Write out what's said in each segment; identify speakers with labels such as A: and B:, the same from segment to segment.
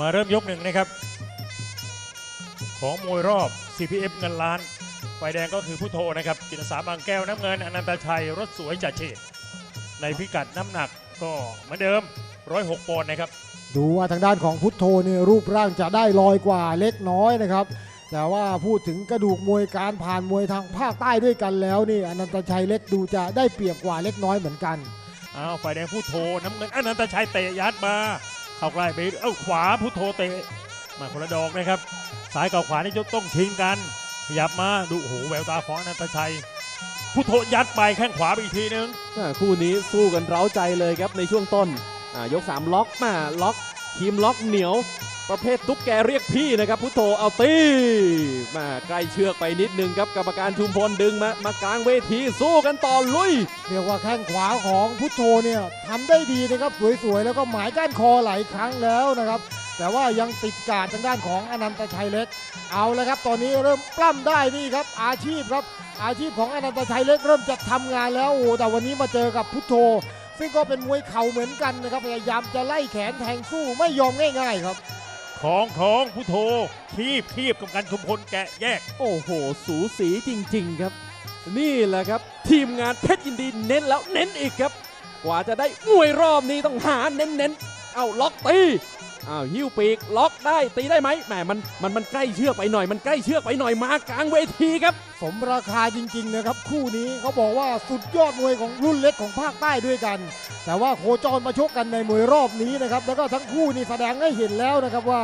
A: มาเริ่มยกหนึ่งนะครับ ของมวยรอบ CPF เงินล้านไฟแดงก็คือผู้โทนะครับจิตรสาบางแก้วน้ำเงินอนันตชัยรถสวยจ่าเฉดในพิกัดน้ำหนักก็เหมือนเดิม 106ปอนด์นะครับ
B: ดูว่าทางด้านของพุทโธเนี่ยรูปร่างจะได้ลอยกว่าเล็กน้อยนะครับ แต่ว่าพูดถึงกระดูกมวยการผ่านมวยทางภาคใต้ด้วยกันแล้วนี่อนันตชัยเล็กดูจะได้เปรียบกว่าเล็กน้อยเหมือนกัน
A: อ้าวฝ่ายแดงผู้โทน้ำเงินอนันตชัยเตะยัดมา เข้าใกล้ไปเอ้าขวาพุทโธเตะมาคนละดอกนะครับ สายกับขวานี่จะต้องชิงกัน ขยับมาดูโอ้โหแววตาของนันตชัย พุทโธยัดไปแข้งขวาไปอีกทีนึง
C: อ่าคู่นี้สู้กันเร้าใจเลยครับในช่วงต้นอ่ายก3ล็อกมาล็อกทีมล็อกเหนียว ประเภทตุ๊กแกเรียกพี่นะครับ พุทโธเอาตีมาใกล้เชือกไปนิดนึงครับกรรมการชุมพลดึงมามากลางเวทีสู้กันต่อลุย
B: เรียกว่าแข้งขวาของพุทโธเนี่ยทำได้ดีนะครับสวยๆแล้วก็หมายก้านคอหลายครั้งแล้วนะครับ แต่ว่ายังติดการทางด้านของอนันตชัยเล็ก เอาแล้วครับ ตอนนี้เริ่มปล้ำได้นี่ครับ อาชีพครับ อาชีพของอนันตชัยเล็กเริ่มจะทำงานแล้วโอ้แต่วันนี้มาเจอกับพุทโธ ซึ่งก็เป็นมวยเข่าเหมือนกันนะครับพยายามจะไล่แขนแทงสู้ไม่ยอมง่าย ๆ ครับ
A: ของของผู้โทคีบคีบกับการชุมพลแกะแยก
C: โอ้โห สูสีจริง ๆ ครับ นี่แหละครับ ทีมงานเพชรยินดีเน้นแล้วเน้นอีกครับ กว่าจะได้มวยรอบนี้ต้องหาเน้นๆ เอาล็อกตี อ้าวหิ้วปีกล็อกได้ตีได้ไหมแหมมันมันมันใกล้เชือกไปหน่อย มันใกล้เชือกไปหน่อยมากลางเวทีครับ
B: สมราคาจริงๆนะครับ คู่นี้เขาบอกว่าสุดยอดมวยของรุ่นเล็กของภาคใต้ด้วยกัน แต่ว่าโคจรมาชกกันในมวยรอบนี้นะครับ แล้วก็ทั้งคู่นี่แสดงให้เห็นแล้วนะครับว่า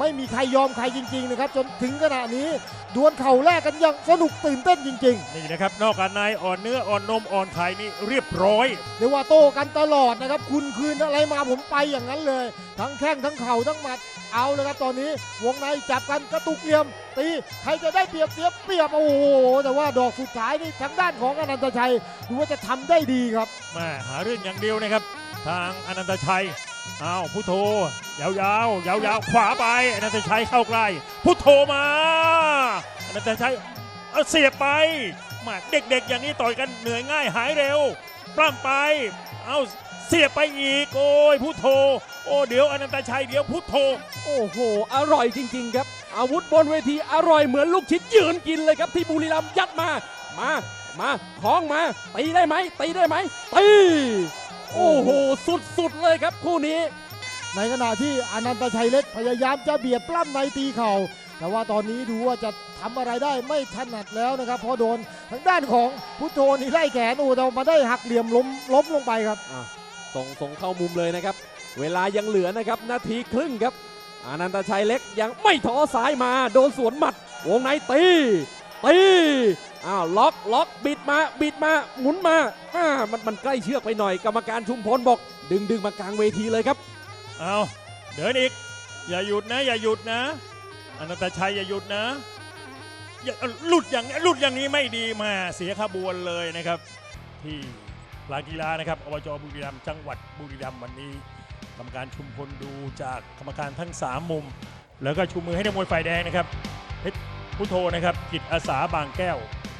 B: ไม่มีใครยอมใครจริงๆนะครับจนถึงขณะนี้ดวลเข่าแรกกันอย่างสนุกตื่นเต้นจริง
A: นี่นะครับ นอกจากในอ่อนเนื้ออ่อนนมอ่อนไข่นี่เรียบร้อย
B: ๆเรียกว่าโต้กันตลอดนะครับ คุณคืนอะไรมาผมไปอย่างนั้นเลย ทั้งแข้งทั้งเข่าทั้งหมัดเอาเลยครับตอนนี้วงในจับกันกระตุกเหลี่ยม ตีใครจะได้เปรียบเสียเปรียบโอ้โหแต่ว่าดอกสุดท้ายนี่ทางด้านของอนันตชัยดูว่าจะทำได้ดีครับ
A: แมาหาเรื่องอย่างเดียวนะครับ ทางอนันตชัย อ้าวพุทโธยาวๆยาวๆขวาไปอนันตชัยเข้าใกล้พุทโธมาอนันตชัยเสียบไปมาเด็กๆ อย่างนี้ต่อยกันเหนื่อยง่ายหายเร็วปล้ำไป เอาเสียบไปอีก โอ้ยพุทโธ โอ้เดี๋ยวอนันตชัยเดี๋ยวพุทโธ
C: โอ้โห อร่อยจริง ๆ ครับ อาวุธบนเวทีอร่อยเหมือนลูกชิ้นยืนกินเลยครับที่บุรีรัมย์ยัดมา มา มาคล้องมา ตีได้ไหมตีได้ไหมตี โอ้โหสุดๆเลยครับคู่นี้
B: ในขณะที่อนันตชัยเล็กพยายามจะเบียดปล้ำในตีเข่า แต่ว่าตอนนี้ดูว่าจะทำอะไรได้ไม่ถนัดแล้วนะครับเพราะโดนทางด้านของพุทโธนี่ไล่แขนโอ้แต่มาได้หักเหลี่ยมล้มล้มลงไปครับ
C: อะส่งส่งเข้ามุมเลยนะครับ เวลายังเหลือนะครับนาทีครึ่งครับอานันตชัยเล็กยังไม่ท้อซ้ายมา โดนสวนหมัด วงในตีตี อ้าวล็อกล็อกบิดมาบิดมาหมุนมาอ่ามันมันใกล้เชือกไปหน่อยกรรมการชุมพลบอก ดึงดึงมากลางเวทีเลยครับ
A: เอาเดินอีก อย่าหยุดนะ อย่าหยุดนะอนันตชัยอย่าหยุดนะอย่าหลุดอย่างนี้หลุดอย่างนี้ไม่ดีมาเสียขบวนเลยนะครับ ที่ลานกีฬานะครับอบจบุรีรัมย์จังหวัดบุรีรัมย์วันนี้กรรมการชุมพลดูจากกรรมการทั้ง 3 มุม แล้วก็ชูมือให้นักมวยฝ่ายแดงนะครับเพชรพุทโธนะครับกิจอาสาบางแก้ว